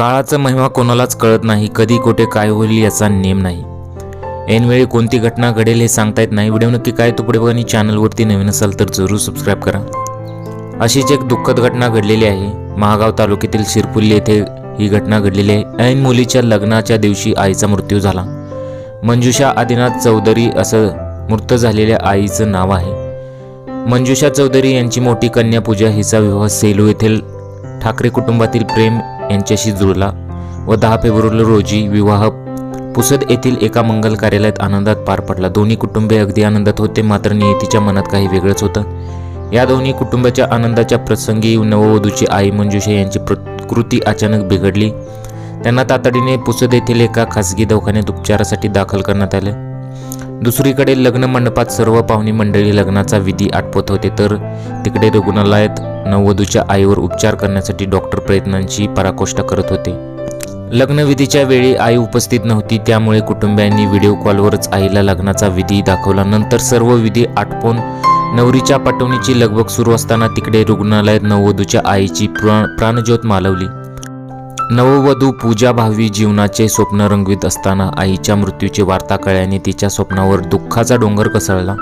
काळाचा महिमा कोणालाच कळत नाही कधी कुठे काय होईल याचा नेम नाही. ऐनवेळी कोणती घटना घडेल हे सांगता येत नाही. व्हिडिओ नक्की काय तो पुढे बघा आणि चॅनलवरती नवीन असाल तर जरूर सबस्क्राईब करा. अशीच एक दुःखद घटना घडलेली आहे. महागाव तालुक्यातील शिरपुल्ली येथे ही घटना घडलेली आहे. ऐन मुलीच्या लग्नाच्या दिवशी आईचा मृत्यू झाला. मंजुषा आदिनाथ चौधरी असं मृत झालेल्या आईचं नाव आहे. मंजुषा चौधरी यांची मोठी कन्या पूजा हिचा विवाह सेलू येथील ठाकरे कुटुंबातील प्रेम यांच्याशी जुळला व दहा फेब्रुवारी रोजी विवाह. पुसद येथील एका मंगल कार्यालयात आनंदात पार पडला. दोन्ही कुटुंबे अगदी आनंदात होते मात्र नियतीच्या मनात काही वेगळंच होतं. या दोन्ही कुटुंबाच्या आनंदाच्या प्रसंगी नववधूची आई मंजुषा यांची प्रकृती अचानक बिघडली. त्यांना तातडीने पुसद येथील एका खासगी दवाखान्यात उपचारासाठी दाखल करण्यात आले. दुसरीकडे लग्न मंडपात सर्व पाहुणी मंडळी लग्नाचा विधी आटपत होते तर तिकडे रुग्णालयात नववधूच्या आईवर उपचार करण्यासाठी डॉक्टर प्रयत्नांची पराकोष्टा करत होते. लग्नविधीच्या वेळी आई उपस्थित नव्हती त्यामुळे कुटुंबियांनी व्हिडिओ कॉलवरच आईला लग्नाचा विधी दाखवला. नंतर सर्व विधी आटपून नवरीच्या पाठवणीची लगबग सुरू असताना तिकडे रुग्णालयात नववधूच्या आईची प्राणज्योत मालवली. नववधू पूजा भावी जीवनाचे स्वप्न रंगवीत असताना आईच्या मृत्यूची वार्ता कळल्याने तिच्या स्वप्नावर दुःखाचा डोंगर कसळला.